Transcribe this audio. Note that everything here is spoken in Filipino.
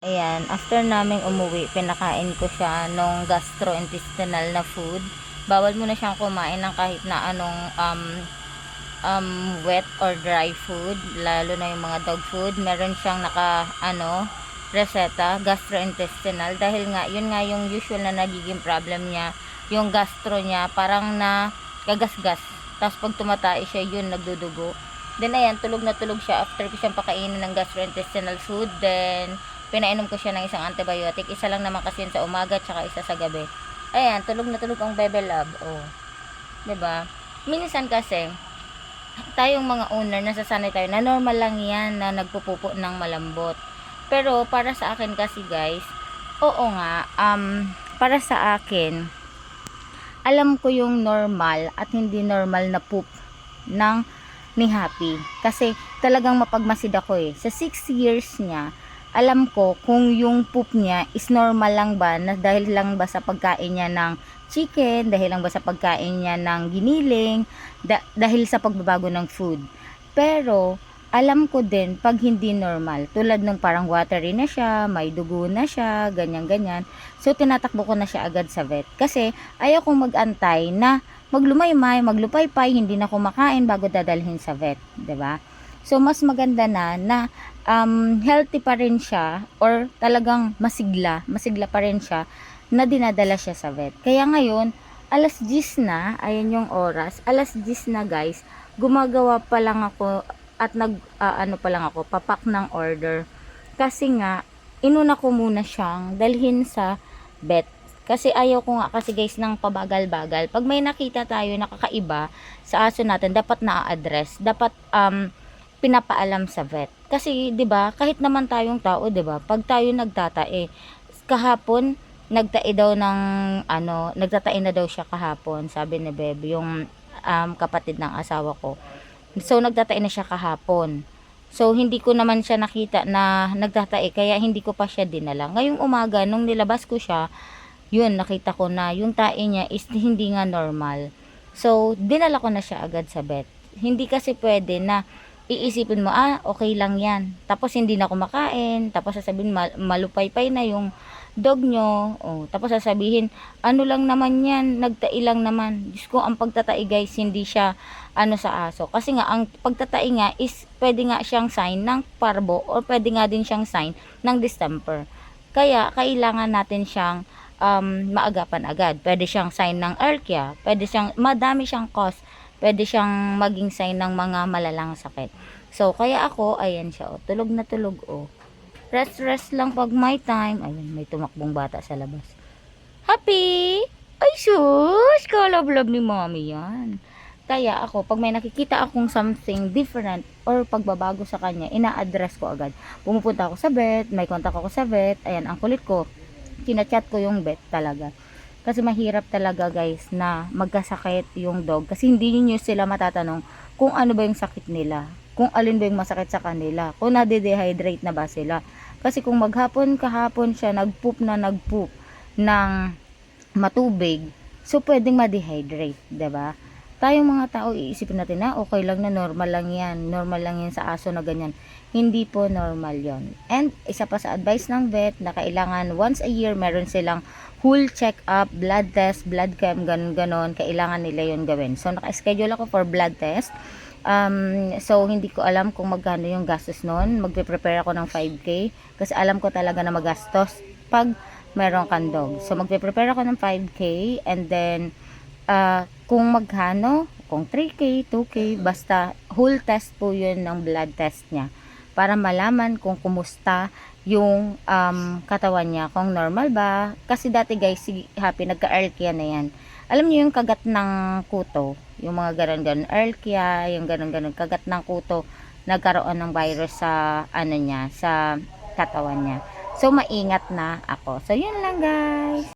Ayan, after naming umuwi, pinakain ko siya nung gastrointestinal na food. Bawal muna siyang kumain ng kahit na anong um, um, wet or dry food, lalo na yung mga dog food. Meron siyang naka, ano, reseta, gastrointestinal, dahil nga, yun nga yung usual na nagiging problem niya, yung gastro niya, parang na gagasgas. Tapos pag tumatay siya, yun, nagdudugo. Then ayan, tulog na tulog siya after ko siyang pakainin ng gastrointestinal food. Then, pinainom ko siya ng isang antibiotic. Isa lang naman kasi yun sa umaga, tsaka isa sa gabi. Ayan, tulog na tulog ang bebe love. Oh. 'Di ba? Minsan kasi, tayong mga owner, nasasanay tayo na normal lang yan na nagpupupo ng malambot. Pero para sa akin kasi guys, oo nga, um, para sa akin, alam ko yung normal at hindi normal na poop ng ni Happy. Kasi talagang mapagmasid ako eh. Sa 6 years niya, alam ko kung yung poop niya is normal lang ba na dahil lang ba sa pagkain niya ng chicken, dahil lang ba sa pagkain niya ng giniling, da- dahil sa pagbabago ng food. Pero, alam ko din pag hindi normal, tulad nung parang watery na siya, may dugo na siya, ganyan-ganyan. So, tinatakbo ko na siya agad sa vet. Kasi, ayaw kong mag-antay na maglumaymay, maglupaypay, hindi na kumakain bago dadalhin sa vet, 'di ba? So mas maganda na na um, healthy pa rin siya or talagang masigla, masigla pa rin siya na dinadala siya sa vet. Kaya ngayon, alas 10 na, ayan yung oras, alas 10 na guys, gumagawa pa lang ako at nag ah, ano pa lang ako, papak ng order. Kasi nga, inuna ko muna siyang dalhin sa vet. Kasi ayaw ko nga kasi guys ng pabagal-bagal. Pag may nakita tayo nakakaiba sa aso natin, dapat na-address. Dapat um, pinapaalam sa vet. Kasi 'di ba, kahit naman tayong tao, 'di ba, pag tayo nagtatae, kahapon nagtae daw ng ano, nagtatae na daw siya kahapon, sabi ni Beb, yung um, kapatid ng asawa ko. So nagtatae na siya kahapon. So hindi ko naman siya nakita na nagtatae kaya hindi ko pa siya dinala. Ngayong umaga nung nilabas ko siya, yun nakita ko na yung tae niya is hindi nga normal. So dinala ko na siya agad sa vet. Hindi kasi pwede na iisipin mo, ah, okay lang yan. Tapos hindi na kumakain, tapos sasabihin, mal- malupaypay na yung dog nyo. Oh, tapos sasabihin, ano lang naman yan, nagtai lang naman. Diyos ko, ang pagtatai guys, hindi siya ano sa aso. Kasi nga, ang pagtatai nga is, pwede nga siyang sign ng parbo or pwede nga din siyang sign ng distemper. Kaya, kailangan natin siyang um, maagapan agad. Pwede siyang sign ng archaea, pwede siyang, madami siyang cause pwede siyang maging sign ng mga malalang sakit. So, kaya ako, ayan siya, oh, tulog na tulog, oh. Rest, rest lang pag my time. Ayun, may tumakbong bata sa labas. Happy! Ay, sus! Kalablab ni mommy yan. Kaya ako, pag may nakikita akong something different or pagbabago sa kanya, ina-address ko agad. Pumupunta ako sa vet, may contact ako sa vet, ayan, ang kulit ko. Kinachat ko yung vet talaga. Kasi mahirap talaga guys na magkasakit yung dog. Kasi hindi niyo sila matatanong kung ano ba yung sakit nila. Kung alin ba yung masakit sa kanila. Kung nade-dehydrate na ba sila. Kasi kung maghapon kahapon siya nagpoop na nagpoop ng matubig, so pwedeng ma-dehydrate, 'di ba? Tayong mga tao iisipin natin na okay lang na normal lang yan. Normal lang yan sa aso na ganyan. Hindi po normal yon. And isa pa sa advice ng vet na kailangan once a year meron silang whole check-up, blood test, blood chem, ganun ganon Kailangan nila yon gawin. So, naka-schedule ako for blood test. Um, so, hindi ko alam kung magkano yung gastos noon. Magpe-prepare ako ng 5K. Kasi alam ko talaga na magastos pag meron kang dog. So, magpe-prepare ako ng 5K. And then, uh, kung magkano, kung 3K, 2K, basta whole test po yun ng blood test niya. Para malaman kung kumusta yung um, katawan niya, kung normal ba. Kasi dati guys, si Happy, nagka-archaea na yan. Alam niyo yung kagat ng kuto, yung mga ganon-ganon, archaea, yung ganon-ganon, kagat ng kuto, nagkaroon ng virus sa, ano niya, sa katawan niya. So, maingat na ako. So, yun lang guys.